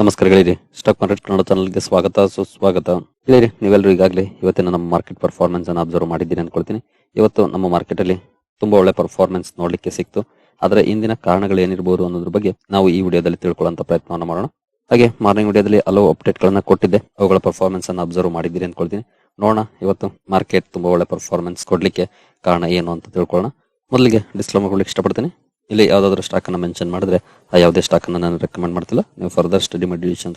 ನಮಸ್ಕಾರ ಗೆಳೆಯರಿ. Stock market Kannada ಚಾನಲ್ಗೆ ಸ್ವಾಗತ, ಸುಸ್ವಾಗತ. ಗೆಳೆಯರಿ, ನೀವೆಲ್ಲರೂ ಈಗಾಗಲೇ ಇವತ್ತಿನ ನಮ್ಮ ಮಾರ್ಕೆಟ್ ಪರ್ಫಾರ್ಮೆನ್ಸ್ ಅನ್ನು ಅಬ್ಸರ್ವ್ ಮಾಡಿದ್ದೀನಿ ಅನ್ಕೊಳ್ತೀನಿ. ಇವತ್ತು ನಮ್ಮ ಮಾರ್ಕೆಟ್ ಅಲ್ಲಿ ತುಂಬಾ ಒಳ್ಳೆ ಪರ್ಫಾರ್ಮೆನ್ಸ್ ನೋಡಲಿಕ್ಕೆ ಸಿಕ್ತು. ಆದರೆ ಇಂದಿನ ಕಾರಣಗಳು ಏನಿರಬಹುದು ಅನ್ನೋದ್ರ ಬಗ್ಗೆ ನಾವು ಈ ವಿಡಿಯೋದಲ್ಲಿ ತಿಳ್ಕೊಳ್ಳುವಂತ ಪ್ರಯತ್ನವನ್ನು ಮಾಡೋಣ. ಹಾಗೆ ಮಾರ್ನಿಂಗ್ ವಿಡಿಯೋದಲ್ಲಿ ಹಲವು ಅಪ್ಡೇಟ್ ಗಳನ್ನ ಕೊಟ್ಟಿದ್ದೆ. ಅವುಗಳ ಪರ್ಫಾರ್ಮೆನ್ಸ್ ಅನ್ನು ಅಬ್ಸರ್ವ್ ಮಾಡಿದ್ದೀರಿ ಅನ್ಕೊಳ್ತೀನಿ. ನೋಡೋಣ ಇವತ್ತು ಮಾರ್ಕೆಟ್ ತುಂಬಾ ಒಳ್ಳೆ ಪರ್ಫಾರ್ಮೆನ್ಸ್ ಕೊಡಲಿಕ್ಕೆ ಕಾರಣ ಏನು ಅಂತ ತಿಳ್ಕೊಳ್ಳೋಣ. ಮೊದಲಿಗೆ ಡಿಸ್ಕ್ಲೈಮರ್ ಕೊಡ್ಲಿಕ್ಕೆ ಇಷ್ಟಪಡ್ತೀನಿ. ಇಲ್ಲಿ ಯಾವ್ದಾದ್ರು ಸ್ಟಾಕ್ ಅನ್ನ ಮೆನ್ಷನ್ ಮಾಡಿದ್ರೆ, ಆ ಯಾವುದೇ ಸ್ಟಾಕ್ ಅನ್ನ ನಾನು ರೆಕಮೆಂಡ್ ಮಾಡ್ತಿಲ್ಲ. ನೀವು ಫರ್ದರ್ ಸ್ಟಡಿ ಮಾಡಿ ಡಿಸಿಷನ್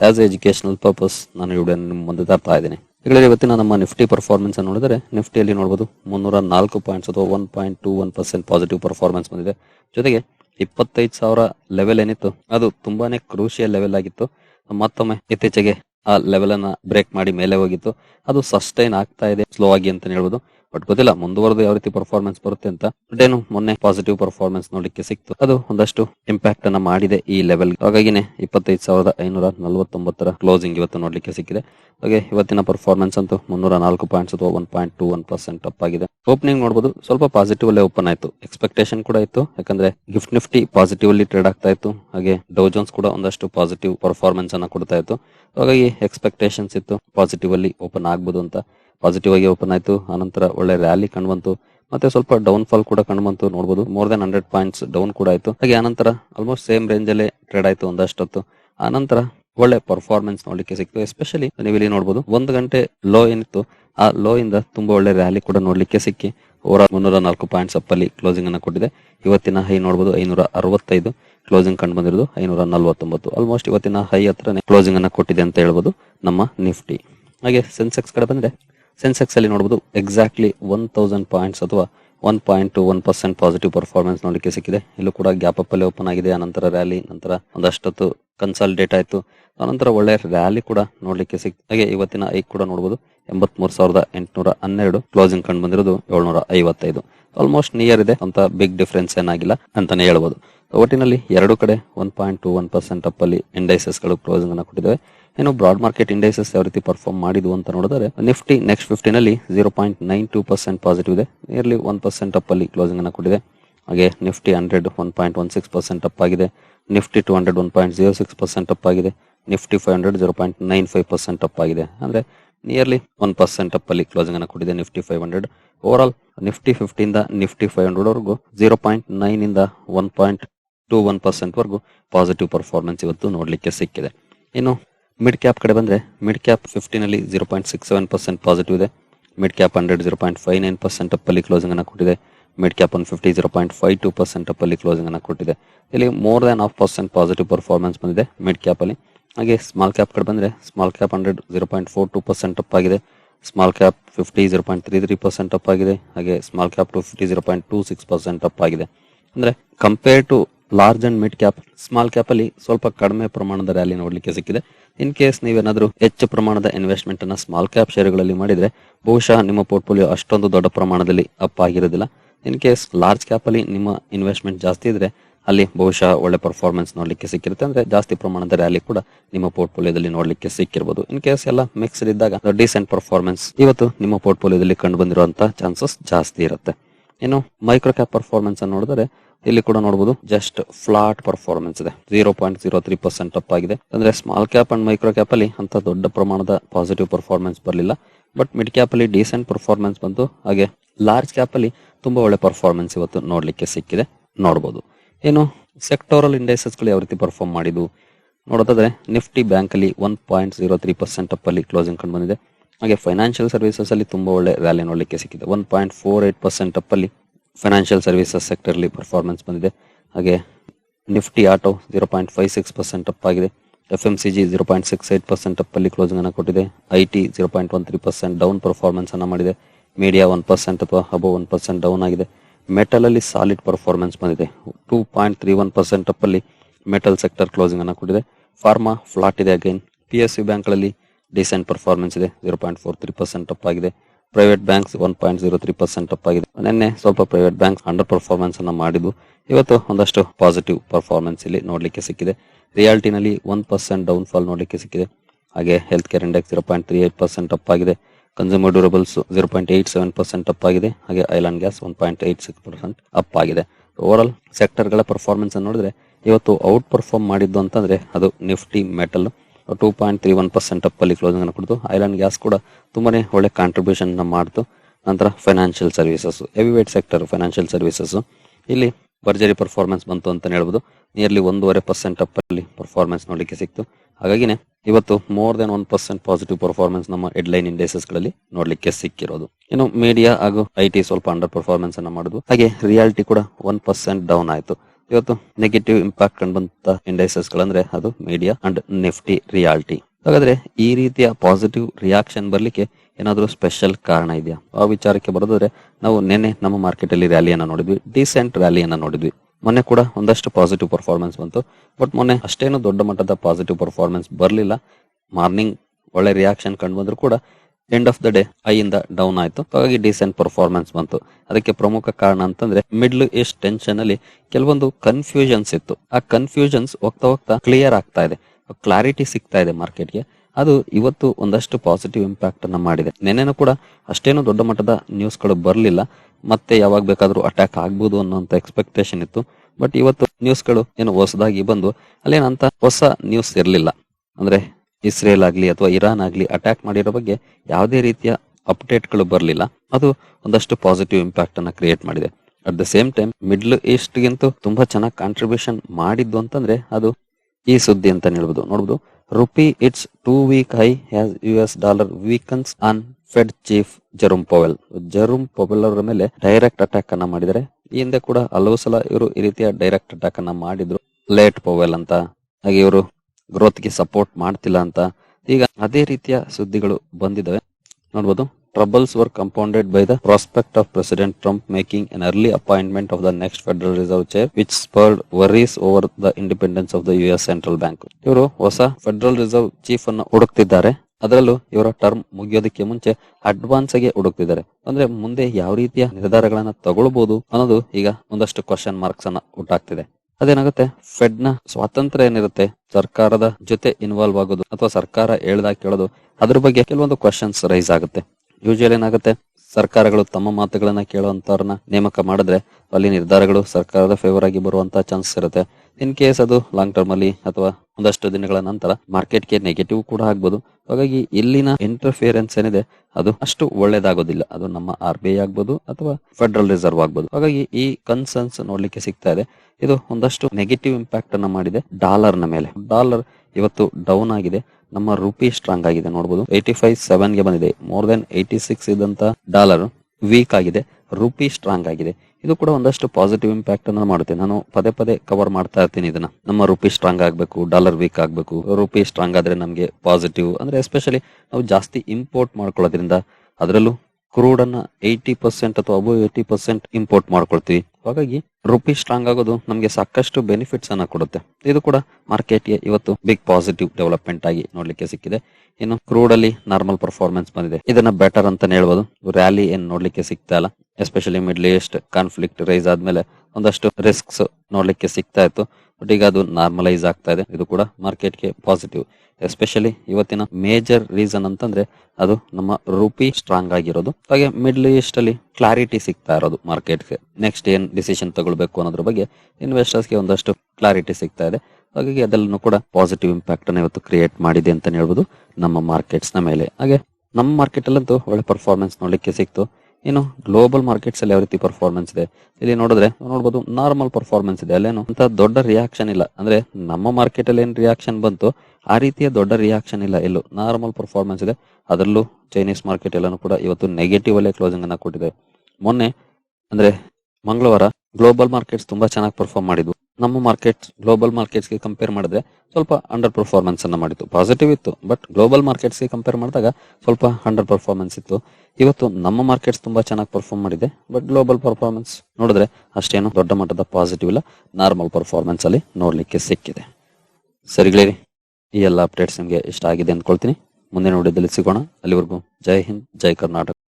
ಆಸ್ ಎಜುಕೇಶನಲ್ ಪರ್ಪಸ್ ನಾನು ಇವಡೆ ಮುಂದೆ ತರ್ತಾ ಇದ್ದೀನಿ. ಈಗಲೇ ಇವತ್ತಿನ ನಮ್ಮ ನಿಫ್ಟಿ ಪರ್ಫಾರ್ಮೆನ್ಸ್ ನೋಡಿದ್ರೆ ನಿಫ್ಟಿಯಲ್ಲಿ ನೋಡಬಹುದು ಮುನ್ನೂರ ನಾಲ್ಕು ಪಾಯಿಂಟ್ಸ್ ಅಥವಾ one point two one percent positive performance ಬಂದಿದೆ. ಜೊತೆಗೆ ಇಪ್ಪತ್ತೈದು ಸಾವಿರ ಲೆವೆಲ್ ಏನಿತ್ತು, ಅದು ತುಂಬಾನೇ ಕ್ರೂಷಿಯಲ್ ಲೆವೆಲ್ ಆಗಿತ್ತು. ಮತ್ತೊಮ್ಮೆ ಇತ್ತೀಚೆಗೆ ಆ ಲೆವೆಲ್ ಅನ್ನ ಬ್ರೇಕ್ ಮಾಡಿ ಮೇಲೆ ಹೋಗಿತ್ತು. ಅದು ಸಸ್ಟೈನ್ ಆಗ್ತಾ ಇದೆ ಸ್ಲೋ ಆಗಿ ಅಂತ ಹೇಳ್ಬೋದು. ಬಟ್ ಗೊತ್ತಿಲ್ಲ, ಮುಂದುವರೆದು ಯಾವ ರೀತಿ ಪರ್ಫಾರ್ಮೆನ್ಸ್ ಬರುತ್ತೆ ಅಂತ. ಬಟ್ ಏನು ಮೊನ್ನೆ ಪಾಸಿಟಿವ್ ಪರ್ಫಾರ್ಮೆನ್ಸ್ ನೋಡಲಿಕ್ಕೆ ಸಿಕ್ತು. ಅದು ಒಂದಷ್ಟು ಇಂಪ್ಯಾಕ್ಟ್ ಅನ್ನ ಮಾಡಿದೆ ಈ ಲೆವೆಲ್ ಹಾಗಾಗಿನೇ ಇಪ್ಪತ್ತೈದು ಸಾವಿರದ ಐನೂರ ನಲವತ್ತೊಂಬತ್ತರ ಕ್ಲೋಸಿಂಗ್ ಇವತ್ತು ನೋಡ್ಲಿಕ್ಕೆ ಸಿಕ್ಕಿದೆ. ಹಾಗೆ ಇವತ್ತಿನ ಪರ್ಫಾರ್ಮೆನ್ಸ್ ಅಂತೂ ಮುನ್ನೂರ ನಾಲ್ಕು ಪಾಯಿಂಟ್ಸ್ ಅಥವಾ one point two one percent up ಆಗಿದೆ. ಓಪನಿಂಗ್ ನೋಡಬಹುದು ಸ್ವಲ್ಪ ಪಾಸಿಟಿವ್ ಅಲ್ಲೇ ಓಪನ್ ಆಯ್ತು. ಎಕ್ಸ್ಪೆಕ್ಟೇಷನ್ ಕೂಡ ಇತ್ತು, ಯಾಕಂದ್ರೆ ಗಿಫ್ಟ್ ನಿಫ್ಟಿ ಪಾಸಿಟಿವ್ ಅಲ್ಲಿ ಟ್ರೇಡ್ ಆಗ್ತಾ ಇತ್ತು. ಹಾಗೆ ಡೌಜೋನ್ಸ್ ಕೂಡ ಒಂದಷ್ಟು ಪಾಸಿಟಿವ್ ಪರ್ಫಾರ್ಮೆನ್ಸ್ ಅನ್ನ ಕೊಡ್ತಾ ಇತ್ತು. ಹಾಗಾಗಿ ಎಕ್ಸ್ಪೆಕ್ಟೇಷನ್ಸ್ ಇತ್ತು ಪಾಸಿಟಿವ್ ಅಲ್ಲಿ ಓಪನ್ ಆಗ್ಬೋದು ಅಂತ. ಪಾಸಿಟಿವ್ ಆಗಿ ಓಪನ್ ಆಯಿತು. ಆನಂತರ ಒಳ್ಳೆ ರ್ಯಾಲಿ ಕಂಡುಬಂತು ಮತ್ತೆ ಸ್ವಲ್ಪ ಡೌನ್ ಫಾಲ್ ಕೂಡ ಕಂಡುಬಂತು ನೋಡಬಹುದು more than hundred points down ಕೂಡ ಆಯ್ತು. ಹಾಗೆ ಆನಂತರ ಆಲ್ಮೋಸ್ಟ್ ಸೇಮ್ ರೇಂಜ್ ಅಲ್ಲೇ ಟ್ರೇಡ್ ಆಯ್ತು ಒಂದಷ್ಟೊತ್ತು. ಆನಂತರ ಒಳ್ಳೆ ಪರ್ಫಾರ್ಮೆನ್ಸ್ ನೋಡ್ಲಿಕ್ಕೆ ಸಿಕ್ತು. ಎಸ್ಪೆಷಲಿ ನೀವು ಇಲ್ಲಿ ನೋಡಬಹುದು ಒಂದು ಗಂಟೆ ಲೋ ಏನಿತ್ತು. ಆ ಲೋ ಇಂದ ತುಂಬಾ ಒಳ್ಳೆ ರ್ಯಾಲಿ ಕೂಡ ನೋಡ್ಲಿಕ್ಕೆ ಸಿಕ್ಕಿ. ಓವರ್ ಮುನ್ನೂರ ನಾಲ್ಕು ಪಾಯಿಂಟ್ಸ್ ಅಪ್ ಅಲ್ಲಿ ಕ್ಲೋಸಿಂಗ್ ಅನ್ನ ಕೊಟ್ಟಿದೆ. ಇವತ್ತಿನ ಹೈ ನೋಡಬಹುದು ಐನೂರ ಅರವತ್ತೈದು. ಕ್ಲೋಸಿಂಗ್ ಕಂಡು ಬಂದಿರೋದು ಐನೂರ ನಲವತ್ತೊಂಬತ್ತು. ಆಲ್ಮೋಸ್ಟ್ ಇವತ್ತಿನ ಹೈ ಹತ್ರ ಕ್ಲೋಸಿಂಗ್ ಅನ್ನ ಕೊಟ್ಟಿದೆ ಅಂತ ಹೇಳ್ಬೋದು ನಮ್ಮ ನಿಫ್ಟಿ ಹಾಗೆ ಸೆನ್ಸೆಕ್ಸ್ ಕಡೆ ಬಂದ್ರೆ ಸೆನ್ಸೆಕ್ಸ್ ಅಲ್ಲಿ ನೋಡಬಹುದು ಎಕ್ಸಾಕ್ಟ್ಲಿ ಒನ್ ತೌಸಂಡ್ ಪಾಯಿಂಟ್ಸ್ ಅಥವಾ one point two one percent positive performance ನೋಡಲಿಕ್ಕೆ ಸಿಕ್ಕಿದೆ. ಇಲ್ಲೂ ಕೂಡ ಗ್ಯಾಪ್ ಅಪ್ ಅಲ್ಲಿ ಓಪನ್ ಆಗಿದೆ. ಅನಂತರ ರ್ಯಾಲಿ ನಂತರ ಒಂದಷ್ಟೊತ್ತು ಕನ್ಸಲ್ಟೇಟ್ ಆಯಿತು. ಅನಂತರ ಒಳ್ಳೆ ರ್ಯಾಲಿ ಕೂಡ ನೋಡಲಿಕ್ಕೆ ಸಿಕ್, ಹಾಗೆ ಇವತ್ತಿನ ಐಕ್ ಕೂಡ ನೋಡಬಹುದು ಎಂಬತ್ಮೂರು ಸಾವಿರದ ಎಂಟುನೂರ ಹನ್ನೆರಡು. ಕ್ಲೋಸಿಂಗ್ ಕಂಡು ಬಂದಿರೋದು ಏಳ್ನೂರ ಐವತ್ತೈದು. ಆಲ್ಮೋಸ್ಟ್ ನಿಯರ್ ಇದೆ. ಅಂತ ಬಿಗ್ ಡಿಫ್ರೆನ್ಸ್ ಏನಾಗಿಲ್ಲ ಅಂತಾನೆ ಹೇಳ್ಬೋದು. ಒಟ್ಟಿನಲ್ಲಿ ಎರಡು ಕಡೆ one point two one percent up ಅಲ್ಲಿ ಇಂಡೈಸಸ್ಗಳು ಕ್ಲೋಸಿಂಗ್ ಅನ್ನು ಕೊಟ್ಟಿದ್ದಾವೆ. ಏನು ಬ್ರಾಡ್ ಮಾರ್ಕೆಟ್ ಇಂಡೈಸಸ್ ಯಾವ ರೀತಿ ಪರ್ಫಾರ್ಮ್ ಮಾಡಿದ್ವು ಅಂತ ನೋಡಿದ್ರೆ Nifty next ಫಿಫ್ಟಿನಲ್ಲಿ zero point nine two percent positive ಇದೆ. ನಿಯರ್ಲಿ ಒನ್ ಪರ್ಸೆಂಟ್ ಅಪ್ ಅಲ್ಲಿ ಕ್ಲೋಸಿಂಗ್ ಅನ್ನು ಕೊಟ್ಟಿದೆ. ಹಾಗೆ Nifty hundred one point one six percent up ಆಗಿದೆ. Nifty two hundred one point zero six percent up ಆಗಿದೆ. Nifty five hundred zero point nine five percent up ಆಗಿದೆ. ಅಂದ್ರೆ nearly one percent up ಅಲ್ಲಿ closing ಅನ್ನು ಕೊಟ್ಟಿದೆ Nifty five hundred overall Nifty ಫಿಫ್ಟಿಯಿಂದ Nifty five hundred ವರೆಗೂ zero point nine ಇಂದ one point two one percent ವರೆಗೂ positive performance ಇವತ್ತು ನೋಡಲಿಕ್ಕೆ ಸಿಕ್ಕಿದೆ. ಇನ್ನು ಮಿಡ್ ಕ್ಯಾಪ್ ಕಡೆ ಬಂದ್ರೆ mid cap ಫಿಫ್ಟಿನಲ್ಲಿ zero point six seven percent positive ಇದೆ. Mid cap hundred zero point five nine percent up ಅಲ್ಲಿ ಕ್ಲೋಸಿಂಗ್ ಅನ್ನು ಕೊಟ್ಟಿದೆ. Mid cap one fifty zero point five two percent up ಅಲ್ಲಿ ಕ್ಲೋಸಿಂಗ್ ಅನ್ನು ಕೊಟ್ಟಿದೆ. ಇಲ್ಲಿ more than half percent positive performance ಬಂದಿದೆ mid cap ಅಲ್ಲಿ. ಹಾಗೆ ಸ್ಮಾಲ್ ಕ್ಯಾಪ್ ಕಡೆ ಬಂದ್ರೆ small cap hundred zero point four two percent up ಆಗಿದೆ small cap fifty zero point three three percent up ಆಗಿದೆ ಹಾಗೆ small cap two fifty zero point two six percent up ಆಗಿದೆ ಅಂದ್ರೆ compare to large and mid cap, small cap ಅಲ್ಲಿ ಸ್ವಲ್ಪ ಕಡಿಮೆ ಪ್ರಮಾಣದ rally ನೋಡಲಿಕ್ಕೆ ಸಿಕ್ಕಿದೆ. ಇನ್ ಕೇಸ್ ನೀವೇನಾದರೂ ಹೆಚ್ಚು ಪ್ರಮಾಣದ ಇನ್ವೆಸ್ಟ್ಮೆಂಟ್ ಅನ್ನ ಸ್ಮಾಲ್ ಕ್ಯಾಪ್ ಶೇರ್ಗಳಲ್ಲಿ ಮಾಡಿದ್ರೆ, ಬಹುಶಃ ನಿಮ್ಮ ಪೋರ್ಟ್ಫೋಲಿಯೋ ಅಷ್ಟೊಂದು ದೊಡ್ಡ ಪ್ರಮಾಣದಲ್ಲಿ ಅಪ್ ಆಗಿರೋದಿಲ್ಲ. ಇನ್ ಕೇಸ್ ಲಾರ್ಜ್ ಕ್ಯಾಪ್ ಅಲ್ಲಿ ನಿಮ್ಮ ಇನ್ವೆಸ್ಟ್ಮೆಂಟ್ ಜಾಸ್ತಿ ಇದ್ರೆ, ಅಲ್ಲಿ ಬಹುಶಃ ಒಳ್ಳೆ ಪರ್ಫಾರ್ಮೆನ್ಸ್ ನೋಡಲಿಕ್ಕೆ ಸಿಕ್ಕಿರುತ್ತೆ. ಅಂದ್ರೆ ಜಾಸ್ತಿ ಪ್ರಮಾಣದ ರ್ಯಾಲಿ ಕೂಡ ನಿಮ್ಮ ಪೋರ್ಟ್ಫೋಲಿಯೋದಲ್ಲಿ ನೋಡಲಿಕ್ಕೆ ಸಿಕ್ಕಿರಬಹುದು ಇನ್ ಕೇಸ್ ಎಲ್ಲ ಮಿಕ್ಸ್ಡ್ ಇದ್ದಾಗ ಡಿಸೆಂಟ್ ಪರ್ಫಾರ್ಮೆನ್ಸ್ ಇವತ್ತು ನಿಮ್ಮ ಪೋರ್ಟ್ಫೋಲಿಯೋದಲ್ಲಿ ಕಂಡು ಬಂದಿರುವಂತಹ ಚಾನ್ಸಸ್ ಜಾಸ್ತಿ ಇರುತ್ತೆ. ಇನ್ನು ಮೈಕ್ರೋ ಕ್ಯಾಪ್ ಪರ್ಫಾರ್ಮೆನ್ಸ್ ಅನ್ನು ನೋಡಿದ್ರೆ ಇಲ್ಲಿ ಕೂಡ ನೋಡಬಹುದು ಜಸ್ಟ್ ಫ್ಲಾಟ್ ಪರ್ಫಾರ್ಮೆನ್ಸ್ ಇದೆ. Zero point zero three percent up ಆಗಿದೆ. ಅಂದ್ರೆ small cap and micro cap ಅಲ್ಲಿ ಅಂತ ದೊಡ್ಡ ಪ್ರಮಾಣದ ಪಾಸಿಟಿವ್ ಪರ್ಫಾರ್ಮೆನ್ಸ್ ಬರಲಿಲ್ಲ. ಬಟ್ ಮಿಡ್ ಕ್ಯಾಪ್ ಅಲ್ಲಿ ಡೀಸೆಂಟ್ ಪರ್ಫಾರ್ಮೆನ್ಸ್ ಬಂತು. ಹಾಗೆ ಲಾರ್ಜ್ ಕ್ಯಾಪ್ ಅಲ್ಲಿ ತುಂಬಾ ಒಳ್ಳೆ ಪರ್ಫಾರ್ಮೆನ್ಸ್ ಇವತ್ತು ನೋಡ್ಲಿಕ್ಕೆ ಸಿಕ್ಕಿದೆ. ನೋಡಬಹುದು ಏನು ಸೆಕ್ಟೋರಲ್ ಇಂಡೈಸಸ್ಗಳು ಯಾವ ರೀತಿ ಪರ್ಫಾರ್ಮ್ ಮಾಡಿದ್ವು? ನೋಡೋದಾದ್ರೆ ನಿಫ್ಟಿ ಬ್ಯಾಂಕ್ ಅಲ್ಲಿ one point zero three percent up ಅಲ್ಲಿ ಕ್ಲೋಸಿಂಗ್ ಕಂಡು ಬಂದಿದೆ. ಹಾಗೆ ಫೈನಾನ್ಷಿಯಲ್ ಸರ್ವಿಸಸ್ ಅಲ್ಲಿ ತುಂಬಾ ಒಳ್ಳೆ ರ್ಯಾಲಿ ನೋಡಲಿಕ್ಕೆ ಸಿಕ್ಕಿದೆ. One point four eight percent up ಅಲ್ಲಿ ಫೈನಾನ್ಷಿಯಲ್ ಸರ್ವಿಸಸ್ ಸೆಕ್ಟರ್ ಅಲ್ಲಿ ಪರ್ಫಾರ್ಮೆನ್ಸ್ ಬಂದಿದೆ. ಹಾಗೆ Nifty auto zero point five six percent up ಆಗಿದೆ. F M C G zero point six eight percent up ಅಲ್ಲಿ ಕ್ಲೋಸಿಂಗ್ ಅನ್ನು ಕೊಟ್ಟಿದೆ. I T zero point one three percent down performance ಅನ್ನ ಮಾಡಿದೆ. Media one percent ಅಥವಾ above one percent down ಆಗಿದೆ. Metal ಅಲ್ಲಿ solid performance ಬಂದಿದೆ. Two point three one percent up ಅಲ್ಲಿ ಮೆಟಲ್ ಸೆಕ್ಟರ್ ಕ್ಲೋಸಿಂಗ್ ಅನ್ನು ಕೊಟ್ಟಿದೆ. ಫಾರ್ಮಾ ಫ್ಲಾಟ್ ಇದೆ ಅಗೈನ್ ಪಿ ಎಸ್ ಯು ಬ್ಯಾಂಕ್ಗಳಲ್ಲಿ ಡಿಸೆಂಟ್ ಪರ್ಫಾರ್ಮೆನ್ಸ್ ಇದೆ zero point four three percent up ಆಗಿದೆ. Private banks one point zero three percent up ಆಗಿದೆ. ನಿನ್ನೆ ಸ್ವಲ್ಪ ಪ್ರೈವೇಟ್ ಬ್ಯಾಂಕ್ಸ್ ಅಂಡರ್ ಪರ್ಫಾರ್ಮೆನ್ಸ್ ಅನ್ನು ಮಾಡಿದ್ದು. ಇವತ್ತು ಒಂದಷ್ಟು ಪಾಸಿಟಿವ್ ಪರ್ಫಾರ್ಮೆನ್ಸ್ ಇಲ್ಲಿ ನೋಡಲಿಕ್ಕೆ ಸಿಕ್ಕಿದೆ. ರಿಯಾಲಿಟಿನಲ್ಲಿ ಒನ್ ಪರ್ಸೆಂಟ್ ಡೌನ್ ಫಾಲ್ ನೋಡಲಿಕ್ಕೆ ಸಿಕ್ಕಿದೆ. ಹಾಗೆ health care index zero point three eight percent up ಆಗಿದೆ. Consumer durables zero point eight seven percent up ಆಗಿದೆ. ಹಾಗೆ oil and gas one point eight six percent up ಆಗಿದೆ. ಓವರ್ ಆಲ್ ಸೆಕ್ಟರ್ಗಳ performance ನೋಡಿದ್ರೆ ಇವತ್ತು ಔಟ್ ಪರ್ಫಾರ್ಮ್ ಮಾಡಿದ್ದು ಅಂತಂದ್ರೆ ಅದು Nifty metal two point three one percent ಅಪ್ಪಲ್ಲಿ closing ಅನ್ನು ಕೊಡ್ತು ಐರನ್ ಗ್ಯಾಸ್ ಕೂಡ ತುಂಬಾನೇ ಒಳ್ಳೆ ಕಾಂಟ್ರಿಬ್ಯೂಷನ್ ಮಾಡ್ತು ನಂತರ financial services heavyweight sector financial services ಇಲ್ಲಿ ಭರ್ಜರಿ ಪರ್ಫಾರ್ಮೆನ್ಸ್ ಬಂತು ಅಂತ ಹೇಳ್ಬೋದು. ನಿಯರ್ಲಿ ಒಂದೂವರೆ ಪರ್ಸೆಂಟ್ ಅಪ್ಪಲ್ಲಿ ಪರ್ಫಾರ್ಮೆನ್ಸ್ ನೋಡಲಿಕ್ಕೆ ಸಿಕ್ತು. ಹಾಗಾಗಿನೇ ಇವತ್ತು more than one percent positive performance ನಮ್ಮ ಹೆಡ್ಲೈನ್ ಇಂಡೆಸಸ್ಗಳಲ್ಲಿ ನೋಡಲಿಕ್ಕೆ ಸಿಕ್ಕಿರೋದು. ಇನ್ನು ಮೀಡಿಯಾ ಹಾಗೂ ಐ ಟಿ ಸ್ವಲ್ಪ ಅಂಡರ್ ಪರ್ಫಾರ್ಮೆನ್ಸ್ ಅನ್ನ ಮಾಡುದು. ಹಾಗೆ ರಿಯಾಲಿಟಿ ಕೂಡ ಒನ್ ಪರ್ಸೆಂಟ್ ಡೌನ್ ಆಯ್ತು. ಇವತ್ತು ನೆಗೆಟಿವ್ ಇಂಪ್ಯಾಕ್ಟ್ ಕಂಡುಬಂತ ಇಂಡೈಸಸ್ ಗಳಂದ್ರೆ ಅದು ಮೀಡಿಯಾ ಅಂಡ್ ನಿಫ್ಟಿ ರಿಯಾಲಿಟಿ ಹಾಗಾದ್ರೆ ಈ ರೀತಿಯ ಪಾಸಿಟಿವ್ ರಿಯಾಕ್ಷನ್ ಬರ್ಲಿಕ್ಕೆ ಏನಾದ್ರೂ ಸ್ಪೆಷಲ್ ಕಾರಣ ಇದೆಯಾ? ಆ ವಿಚಾರಕ್ಕೆ ಬರೋದಾದ್ರೆ ನಾವು ನಿನ್ನೆ ನಮ್ಮ ಮಾರ್ಕೆಟ್ ಅಲ್ಲಿ ರ್ಯಾಲಿಯನ್ನ ನೋಡಿದ್ವಿ ಡಿಸೆಂಟ್ ರ್ಯಾಲಿಯನ್ನ ನೋಡಿದ್ವಿ. ಮೊನ್ನೆ ಕೂಡ ಒಂದಷ್ಟು ಪಾಸಿಟಿವ್ ಪರ್ಫಾರ್ಮೆನ್ಸ್ ಬಂತು. ಬಟ್ ಮೊನ್ನೆ ಅಷ್ಟೇನು ದೊಡ್ಡ ಮಟ್ಟದ ಪಾಸಿಟಿವ್ ಪರ್ಫಾರ್ಮೆನ್ಸ್ ಬರಲಿಲ್ಲ. ಮಾರ್ನಿಂಗ್ ಒಳ್ಳೆ ರಿಯಾಕ್ಷನ್ ಕಂಡು ಬಂದ್ರು ಕೂಡ end of the day I ಇಂದ ಡೌನ್ ಆಯ್ತು. ಹಾಗಾಗಿ ಡಿಸೆಂಟ್ ಪರ್ಫಾರ್ಮೆನ್ಸ್ ಬಂತು. ಅದಕ್ಕೆ ಪ್ರಮುಖ ಕಾರಣ ಅಂತಂದ್ರೆ ಮಿಡ್ಲ್ ಈಸ್ಟ್ ಟೆನ್ಷನ್ ಅಲ್ಲಿ ಕೆಲವೊಂದು ಕನ್ಫ್ಯೂಷನ್ಸ್ ಇತ್ತು. ಆ ಕನ್ಫ್ಯೂಷನ್ಸ್ ಹೋಗ್ತಾ ಹೋಗ್ತಾ ಕ್ಲಿಯರ್ ಆಗ್ತಾ ಇದೆ. ಕ್ಲಾರಿಟಿ ಸಿಗ್ತಾ ಇದೆ ಮಾರ್ಕೆಟ್ಗೆ ಅದು ಇವತ್ತು ಒಂದಷ್ಟು ಪಾಸಿಟಿವ್ ಇಂಪ್ಯಾಕ್ಟ್ ಅನ್ನ ಮಾಡಿದೆ. ನೆನ್ನೆನೂ ಕೂಡ ಅಷ್ಟೇನು ದೊಡ್ಡ ಮಟ್ಟದ ನ್ಯೂಸ್ಗಳು ಬರಲಿಲ್ಲ. ಮತ್ತೆ ಯಾವಾಗ ಬೇಕಾದ್ರೂ ಅಟ್ಯಾಕ್ ಆಗ್ಬೋದು ಅನ್ನೋಂತ ಎಕ್ಸ್ಪೆಕ್ಟೇಷನ್ ಇತ್ತು. ಬಟ್ ಇವತ್ತು ನ್ಯೂಸ್ಗಳು ಏನು ಹೊಸದಾಗಿ ಬಂದು, ಅಲ್ಲೇನಂತ ಹೊಸ ನ್ಯೂಸ್ ಇರಲಿಲ್ಲ. ಅಂದ್ರೆ ಇಸ್ರೇಲ್ ಆಗಲಿ ಅಥವಾ ಇರಾನ್ ಆಗಲಿ ಅಟ್ಯಾಕ್ ಮಾಡಿರೋ ಬಗ್ಗೆ ಯಾವುದೇ ರೀತಿಯ ಅಪ್ಡೇಟ್ಗಳು ಬರಲಿಲ್ಲ. ಅದು ಒಂದಷ್ಟು ಪಾಸಿಟಿವ್ ಇಂಪ್ಯಾಕ್ಟ್ ಅನ್ನ ಕ್ರಿಯೇಟ್ ಮಾಡಿದೆ. At the same time Middle East ಗಿಂತೂ ತುಂಬಾ ಚೆನ್ನಾಗಿ ಕಾಂಟ್ರಿಬ್ಯೂಷನ್ ಮಾಡಿದ್ದು ಅಂತಂದ್ರೆ ಅದು ಈ ಸುದ್ದಿ ಅಂತ ಹೇಳ್ಬೋದು. ನೋಡ್ಬೋದು rupee hits two week high has U S dollar weakens on Fed chief Jerome Powell Jerome Powell ಅವರ ಮೇಲೆ ಡೈರೆಕ್ಟ್ ಅಟ್ಯಾಕ್ ಅನ್ನ ಮಾಡಿದರೆ ಈ ಹಿಂದೆ ಕೂಡ ಹಲವು ಸಲ ಇವರು ಈ ರೀತಿಯ ಡೈರೆಕ್ಟ್ ಅಟ್ಯಾಕ್ ಅನ್ನ ಮಾಡಿದ್ರು. ಲೇಟ್ ಪೊವೆಲ್ ಅಂತ. ಹಾಗೆ ಇವರು ಗ್ರೋತ್ಗೆ ಸಪೋರ್ಟ್ ಮಾಡ್ತಿಲ್ಲ ಅಂತ. ಈಗ ಅದೇ ರೀತಿಯ ಸುದ್ದಿಗಳು ಬಂದಿದ್ದಾವೆ ನೋಡ್ಬೋದು. Troubles were compounded by the prospect of President Trump making an early appointment of the next Federal Reserve chair which spurred worries over the independence of the U S central bank ಇವರು ಹೊಸ federal reserve chief ಅನ್ನು ಹುಡುಕ್ತಿದ್ದಾರೆ. ಅದರಲ್ಲೂ ಇವರ term ಮುಗಿಯೋದಕ್ಕೆ ಮುಂಚೆ advance ಆಗಿ ಹುಡುಕ್ತಿದ್ದಾರೆ. ಅಂದ್ರೆ ಮುಂದೆ ಯಾವ ರೀತಿಯ ನಿರ್ಧಾರಗಳನ್ನ ತಗೊಳ್ಬಹುದು ಅನ್ನೋದು ಈಗ ಒಂದಷ್ಟು ಕ್ವಶನ್ ಮಾರ್ಕ್ಸ್ ಅನ್ನ ಹುಟ್ಟಾಗ್ತಿದೆ ಅದೇನಾಗುತ್ತೆ? ಫೆಡ್ನ ಸ್ವಾತಂತ್ರ್ಯ ಏನಿರುತ್ತೆ? ಸರ್ಕಾರದ ಜೊತೆ ಇನ್ವಾಲ್ವ್ ಆಗೋದು ಅಥವಾ ಸರ್ಕಾರ ಹೇಳ್ದಾಗ ಕೇಳೋದು, ಅದ್ರ ಬಗ್ಗೆ ಕೆಲವೊಂದು ಕ್ವಶನ್ಸ್ ರೈಸ್ ಆಗುತ್ತೆ. ಯೂಶುವಲ್ ಏನಾಗುತ್ತೆ? ಸರ್ಕಾರಗಳು ತಮ್ಮ ಮಾತುಗಳನ್ನ ಕೇಳುವಂತವ್ರನ್ನ ನೇಮಕ ಮಾಡಿದ್ರೆ ಅಲ್ಲಿ ನಿರ್ಧಾರಗಳು ಸರ್ಕಾರದ ಫೇವರ್ ಆಗಿ ಬರುವಂತ ಚಾನ್ಸಸ್ ಇರುತ್ತೆ. ಇನ್ ಕೇಸ್ ಅದು ಲಾಂಗ್ ಟರ್ಮ್ ಅಲ್ಲಿ ಅಥವಾ ಒಂದಷ್ಟು ದಿನಗಳ ನಂತರ ಮಾರ್ಕೆಟ್ಗೆ ನೆಗೆಟಿವ್ ಕೂಡ ಆಗ್ಬೋದು. ಹಾಗಾಗಿ ಇಲ್ಲಿನ ಇಂಟರ್ಫಿಯರೆನ್ಸ್ ಏನಿದೆ, ಅದು ಅಷ್ಟು ಒಳ್ಳೇದಾಗೋದಿಲ್ಲ. ಅದು ನಮ್ಮ ಆರ್ ಬಿ ಐ ಆಗ್ಬೋದು ಅಥವಾ ಫೆಡರಲ್ ರಿಸರ್ವ್ ಆಗ್ಬೋದು. ಹಾಗಾಗಿ ಈ ಕನ್ಸರ್ನ್ಸ್ ನೋಡ್ಲಿಕ್ಕೆ ಸಿಗ್ತಾ ಇದೆ. ಇದು ಒಂದಷ್ಟು ನೆಗೆಟಿವ್ ಇಂಪ್ಯಾಕ್ಟ್ ಅನ್ನ ಮಾಡಿದೆ ಡಾಲರ್ನ ಮೇಲೆ. ಡಾಲರ್ ಇವತ್ತು ಡೌನ್ ಆಗಿದೆ. ನಮ್ಮ ರುಪಿ ಸ್ಟ್ರಾಂಗ್ ಆಗಿದೆ ನೋಡಬಹುದು ಏಯ್ಟಿ ಫೈವ್ ಸೆವೆನ್ಗೆ ಬಂದಿದೆ. ಮೋರ್ ದೆನ್ ಏಯ್ಟಿ ಸಿಕ್ಸ್ ಇದ್ದಂತ ಡಾಲರ್ ವೀಕ್ ಆಗಿದೆ. ರುಪಿ ಸ್ಟ್ರಾಂಗ್ ಆಗಿದೆ. ಇದು ಕೂಡ ಒಂದಷ್ಟು ಪಾಸಿಟಿವ್ ಇಂಪ್ಯಾಕ್ಟ್ ಅನ್ನ ಮಾಡುತ್ತೆ. ನಾನು ಪದೇ ಪದೇ ಕವರ್ ಮಾಡ್ತಾ ಇರ್ತೀನಿ ಇದನ್ನ. ನಮ್ಮ ರೂಪಿ ಸ್ಟ್ರಾಂಗ್ ಆಗಬೇಕು ಡಾಲರ್ ವೀಕ್ ಆಗಬೇಕು. ರೂಪಿ ಸ್ಟ್ರಾಂಗ್ ಆದ್ರೆ ನಮಗೆ ಪಾಸಿಟಿವ್ ಅಂದ್ರೆ ಎಸ್ಪೆಷಲಿ ನಾವು ಜಾಸ್ತಿ ಇಂಪೋರ್ಟ್ ಮಾಡ್ಕೊಳ್ಳೋದ್ರಿಂದ ಅದರಲ್ಲೂ ಕ್ರೂಡ್ ಅನ್ನ ಏಯ್ಟಿ ಪರ್ಸೆಂಟ್ ಅಥವಾ ಅಬೋ ಏಯ್ಟಿ ಪರ್ಸೆಂಟ್ ಇಂಪೋರ್ಟ್ ಮಾಡ್ಕೊಳ್ತೀವಿ. ಹಾಗಾಗಿ ರುಪಿ ಸ್ಟ್ರಾಂಗ್ ಆಗೋದು ನಮಗೆ ಸಾಕಷ್ಟು ಬೆನಿಫಿಟ್ಸ್ ಅನ್ನ ಕೊಡುತ್ತೆ. ಇದು ಕೂಡ ಮಾರ್ಕೆಟ್ಗೆ ಇವತ್ತು ಬಿಗ್ ಪಾಸಿಟಿವ್ ಡೆವಲಪ್ಮೆಂಟ್ ಆಗಿ ನೋಡ್ಲಿಕ್ಕೆ ಸಿಕ್ಕಿದೆ. ಇನ್ನು ಕ್ರೂಡ್ ಅಲ್ಲಿ ನಾರ್ಮಲ್ ಪರ್ಫಾರ್ಮೆನ್ಸ್ ಬಂದಿದೆ. ಇದನ್ನ ಬೆಟರ್ ಅಂತಾನೆ ಹೇಳ್ಬೋದು. ರ್ಯಾಲಿ ಏನ್ ನೋಡ್ಲಿಕ್ಕೆ ಸಿಗ್ತಾ ಇಲ್ಲ. Especially Middle East conflict rise ಆದ್ಮೇಲೆ ಒಂದಷ್ಟು ರಿಸ್ಕ್ಸ್ ನೋಡ್ಲಿಕ್ಕೆ ಸಿಗ್ತಾ ಇತ್ತು. ಬಟ್ ಈಗ ಅದು ನಾರ್ಮಲೈಸ್ ಆಗ್ತಾ ಇದೆ. ಇದು ಕೂಡ ಮಾರ್ಕೆಟ್ಗೆ ಪಾಸಿಟಿವ್ ಎಸ್ಪೆಷಲಿ ಇವತ್ತಿನ ಮೇಜರ್ ರೀಸನ್ ಅಂತಂದ್ರೆ ಅದು ನಮ್ಮ ರೂಪಿ ಸ್ಟ್ರಾಂಗ್ ಆಗಿರೋದು. ಹಾಗೆ ಮಿಡ್ಲ್ ಈಸ್ಟ್ ಅಲ್ಲಿ ಕ್ಲಾರಿಟಿ ಸಿಗ್ತಾ ಇರೋದು ಮಾರ್ಕೆಟ್ಗೆ ನೆಕ್ಸ್ಟ್ ಏನ್ ಡಿಸಿಷನ್ ತಗೊಳ್ಬೇಕು ಅನ್ನೋದ್ರ ಬಗ್ಗೆ ಇನ್ವೆಸ್ಟರ್ಸ್ಗೆ ಒಂದಷ್ಟು ಕ್ಲಾರಿಟಿ ಸಿಗ್ತಾ ಇದೆ. ಹಾಗಾಗಿ ಅದೆಲ್ಲೂ ಕೂಡ ಪಾಸಿಟಿವ್ ಇಂಪ್ಯಾಕ್ಟ್ ಅನ್ನ ಇವತ್ತು ಕ್ರಿಯೇಟ್ ಮಾಡಿದೆ ಅಂತಾನೆ ಹೇಳ್ಬೋದು ನಮ್ಮ ಮಾರ್ಕೆಟ್ಸ್ನ ಮೇಲೆ. ಹಾಗೆ ನಮ್ಮ ಮಾರ್ಕೆಟ್ ಅಲ್ಲಂತೂ ಒಳ್ಳೆ ಪರ್ಫಾರ್ಮೆನ್ಸ್ ನೋಡ್ಲಿಕ್ಕೆ ಸಿಕ್ತು. ಇನ್ನು ಗ್ಲೋಬಲ್ ಮಾರ್ಕೆಟ್ಸ್ ಅಲ್ಲಿ ಯಾವ ರೀತಿ ಪರ್ಫಾರ್ಮೆನ್ಸ್ ಇದೆ? ಇಲ್ಲಿ ನೋಡಿದ್ರೆ ನೋಡಬಹುದು ನಾರ್ಮಲ್ ಪರ್ಫಾರ್ಮೆನ್ಸ್ ಇದೆ. ಅಲ್ಲೇನು, ಅಂತ ದೊಡ್ಡ ರಿಯಾಕ್ಷನ್ ಇಲ್ಲ. ಅಂದ್ರೆ ನಮ್ಮ ಮಾರ್ಕೆಟ್ ಅಲ್ಲಿ ಏನ್ ರಿಯಾಕ್ಷನ್ ಬಂತು, ಆ ರೀತಿಯ ದೊಡ್ಡ ರಿಯಾಕ್ಷನ್ ಇಲ್ಲ. ಎಲ್ಲೂ ನಾರ್ಮಲ್ ಪರ್ಫಾರ್ಮೆನ್ಸ್ ಇದೆ. ಅದರಲ್ಲೂ ಚೈನೀಸ್ ಮಾರ್ಕೆಟ್ ಎಲ್ಲಾನು ಕೂಡ ಇವತ್ತು ನೆಗೆಟಿವ್ ಅಲ್ಲೇ ಕ್ಲೋಸಿಂಗ್ ಅನ್ನ ಕೊಟ್ಟಿದೆ. ಮೊನ್ನೆ, ಅಂದ್ರೆ ಮಂಗಳವಾರ ಗ್ಲೋಬಲ್ ಮಾರ್ಕೆಟ್ಸ್ ತುಂಬಾ ಚೆನ್ನಾಗಿ ಪರ್ಫಾರ್ಮ್ ಮಾಡಿದ್ವು. ನಮ್ಮ ಮಾರ್ಕೆಟ್ ಗ್ಲೋಬಲ್ ಮಾರ್ಕೆಟ್ಸ್ಗೆ ಕಂಪೇರ್ ಮಾಡಿದ್ರೆ ಸ್ವಲ್ಪ ಅಂಡರ್ ಪರ್ಫಾರ್ಮೆನ್ಸ್ ಅನ್ನು ಮಾಡಿತ್ತು. ಪಾಸಿಟಿವ್ ಇತ್ತು ಬಟ್ ಗ್ಲೋಬಲ್ ಮಾರ್ಕೆಟ್ಸ್ಗೆ ಕಂಪೇರ್ ಮಾಡಿದಾಗ ಸ್ವಲ್ಪ ಅಂಡರ್ ಪರ್ಫಾರ್ಮೆನ್ಸ್ ಇತ್ತು. ಇವತ್ತು ನಮ್ಮ ಮಾರ್ಕೆಟ್ಸ್ ತುಂಬಾ ಚೆನ್ನಾಗಿ ಪರ್ಫಾರ್ಮ್ ಮಾಡಿದೆ ಬಟ್ ಗ್ಲೋಬಲ್ ಪರ್ಫಾರ್ಮೆನ್ಸ್ ನೋಡಿದ್ರೆ ಅಷ್ಟೇನು ದೊಡ್ಡ ಮಟ್ಟದ ಪಾಸಿಟಿವ್ ಇಲ್ಲ. ನಾರ್ಮಲ್ ಪರ್ಫಾರ್ಮೆನ್ಸ್ ಅಲ್ಲಿ ನೋಡ್ಲಿಕ್ಕೆ ಸಿಕ್ಕಿದೆ. ಸರಿಗಳೇರಿ ಈ ಎಲ್ಲ ಅಪ್ಡೇಟ್ಸ್ ನಿಮಗೆ ಇಷ್ಟ ಆಗಿದೆ ಅಂದ್ಕೊಳ್ತೀನಿ. ಮುಂದೆ ನೋಡಿದಲ್ಲಿ ಸಿಗೋಣ. ಅಲ್ಲಿವರೆಗೂ ಜೈ ಹಿಂದ್, ಜೈ ಕರ್ನಾಟಕ.